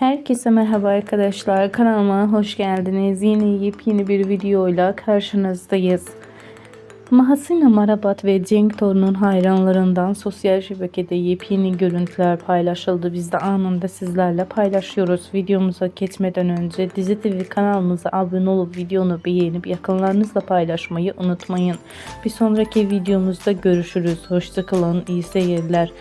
Herkese merhaba arkadaşlar. Kanalıma hoş geldiniz. Yeni yepyeni bir videoyla karşınızdayız. Mahasina Marabat ve Cenk Torun'un hayranlarından sosyal şebekede yepyeni görüntüler paylaşıldı. Biz de anında sizlerle paylaşıyoruz. Videomuza geçmeden önce Dizi TV kanalımıza abone olup videonu beğenip yakınlarınızla paylaşmayı unutmayın. Bir sonraki videomuzda görüşürüz. Hoşçakalın. iyi seyirler.